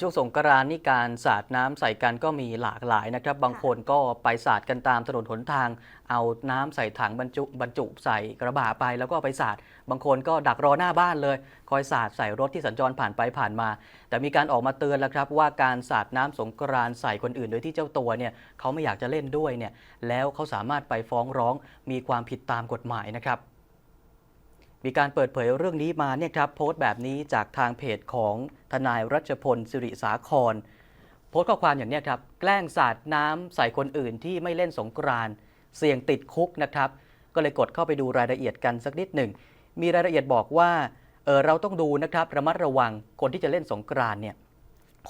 ช่วงสงกรานต์นี่การสาดน้ำใส่กันก็มีหลากหลายนะครับ บางคนก็ไปสาดกันตามถนนหนทาง เอาน้ำใส่ถังบรรจุบรรจุใส่กระบะไปแล้วก็เอาไปสาด บางคนก็ดักรอหน้าบ้านเลย คอยสาดใส่รถที่สัญจรผ่านไปผ่านมา แต่มีการออกมาเตือนแล้วครับว่าการสาดน้ำสงกรานต์ใส่คนอื่นโดยที่เจ้าตัวเนี่ยเขาไม่อยากจะเล่นด้วยเนี่ยแล้วเขาสามารถไปฟ้องร้องมีความผิดตามกฎหมายนะครับ มีการเปิดเผยเรื่องนี้มาเนี่ยครับโพสต์แบบนี้จากทางเพจของทนายรัชพลสิริสาคร โพสต์ข้อความอย่างนี้ครับ แกล้งสาดน้ำใส่คนอื่นที่ไม่เล่นสงกรานเสี่ยงติดคุกนะครับ ก็เลยกดเข้าไปดูรายละเอียดกันสักนิดหนึ่ง มีรายละเอียดบอกว่าเออเราต้องดูนะครับระมัดระวังคนที่จะเล่นสงกรานเนี่ย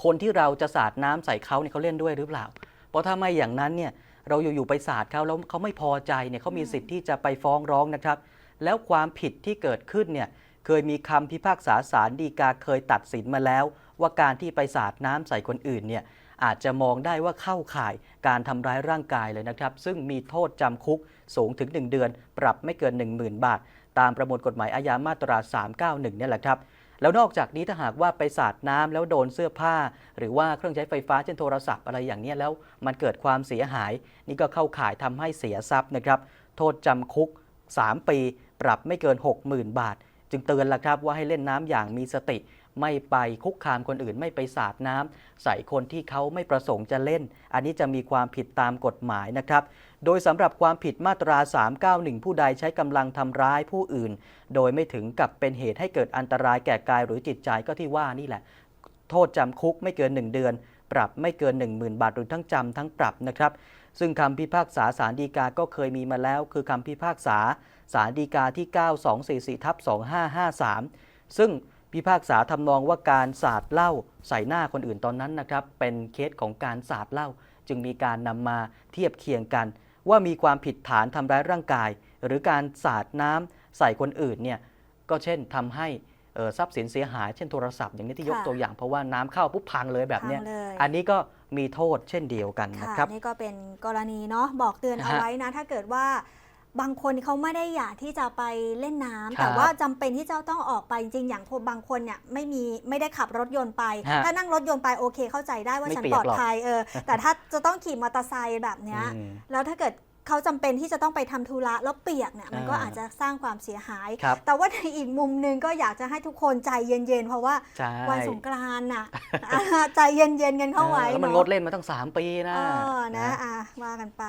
คนที่เราจะสาดน้ำใส่เขาเนี่ยเขาเล่นด้วยหรือเปล่า เพราะถ้าไม่อย่างนั้นเนี่ยเราอยู่ๆไปสาดเขาแล้วเขาไม่พอใจเนี่ยเขามีสิทธิ์ที่จะไปฟ้องร้องนะครับ แล้วความผิดที่เกิดขึ้นเนี่ยเคยมีคำพิพากษาศาลฎีกาเคยตัดสินมาแล้ว ว่าการที่ไปสาดน้ำใส่คนอื่นเนี่ยอาจจะมองได้ว่าเข้าข่ายการทำร้ายร่างกายเลยนะครับ ซึ่งมีโทษจำคุกสูงถึง 1 เดือน ปรับไม่เกิน 10,000 บาท ตามประมวลกฎหมายอาญามาตรา 391 เนี่ยแหละครับ แล้วนอกจากนี้ถ้าหากว่าไปสาดน้ำแล้วโดนเสื้อผ้า หรือว่าเครื่องใช้ไฟฟ้าเช่นโทรศัพท์อะไรอย่างนี้แล้ว มันเกิดความเสียหาย นี่ก็เข้าข่ายทำให้เสียทรัพย์นะครับ โทษจำคุก 3 ปี ปรับไม่เกิน 60,000 บาท จึงเตือนละครับว่าให้เล่นน้ำอย่างมีสติ ไม่ไปคุกคามคนอื่นไม่ไปสาดน้ำใส่คนที่เขาไม่ประสงค์จะเล่น อันนี้จะมีความผิดตามกฎหมายนะครับโดยสำหรับความผิดมาตรา 391 ผู้ใดใช้กำลังทำร้ายผู้อื่น โดยไม่ถึงกับเป็นเหตุให้เกิดอันตรายแก่กายหรือจิตใจก็ที่ว่านี่แหละ โทษจำคุกไม่เกิน 1 เดือน ปรับไม่เกิน 10,000 บาทหรือทั้งจำทั้งปรับนะครับ ซึ่งคำพิพากษาสารดีกาก็เคยมีมาแล้ว คือคำพิพากษาสารดีกาที่ 9244ทับ2553 ซึ่งพิพากษาทำนองว่าการสาดเหล้าใส่หน้าคนอื่นตอนนั้นนะครับ เป็นเคสของการสาดเหล้าจึงมีการนำมาเทียบเคียงกัน ว่ามีความผิดฐานทำร้ายร่างกาย หรือการสาดน้ำใส่คนอื่นเนี่ยก็เช่นทำให้เอ่อทรัพย์สินเสียหาย เช่นโทรศัพท์อย่างนี้ที่ยกค่ะตัวอย่างเพราะว่าน้ำเข้าปุ๊บพังเลยแบบเนี้ยพังเลยอันนี้ก็ มีโทษเช่นเดียวกันนะค่ะครับนี่ก็เป็นกรณีเนาะบอกเตือนเอาฮะไว้นะ ถ้าเกิดว่าบางคนเขาไม่ได้อยากที่จะไปเล่นน้ำครับแต่ว่าจำเป็นที่จะต้องออกไปจริง ๆ อย่างบางคนเนี่ยไม่มีไม่ได้ขับรถยนต์ไปฮะถ้านั่งรถยนต์ไปโอเคเข้าใจได้ว่าไม่ฉันเปียปกลอดหรอกภัยเออแต่ถ้าจะต้องขี่มอเตอร์ไซค์แบบเนี้ยอืมแล้วถ้าเกิด เขาจำเป็นที่จะต้องไปทำธุระแล้วเปียกเนี่ยมันก็อ่าอาจจะสร้างความเสียหายครับแต่ว่าในอีกมุมหนึงก็อยากจะให้ทุกคนใจเย็นๆ เพราะว่าใช่วันสงกรานต์น่ะอ่าใจเย็นๆกันเข้าไว้แล้วมันเนาะงดเล่นมาตั้ง 3 ปีนะเออนะอะว่ากันไป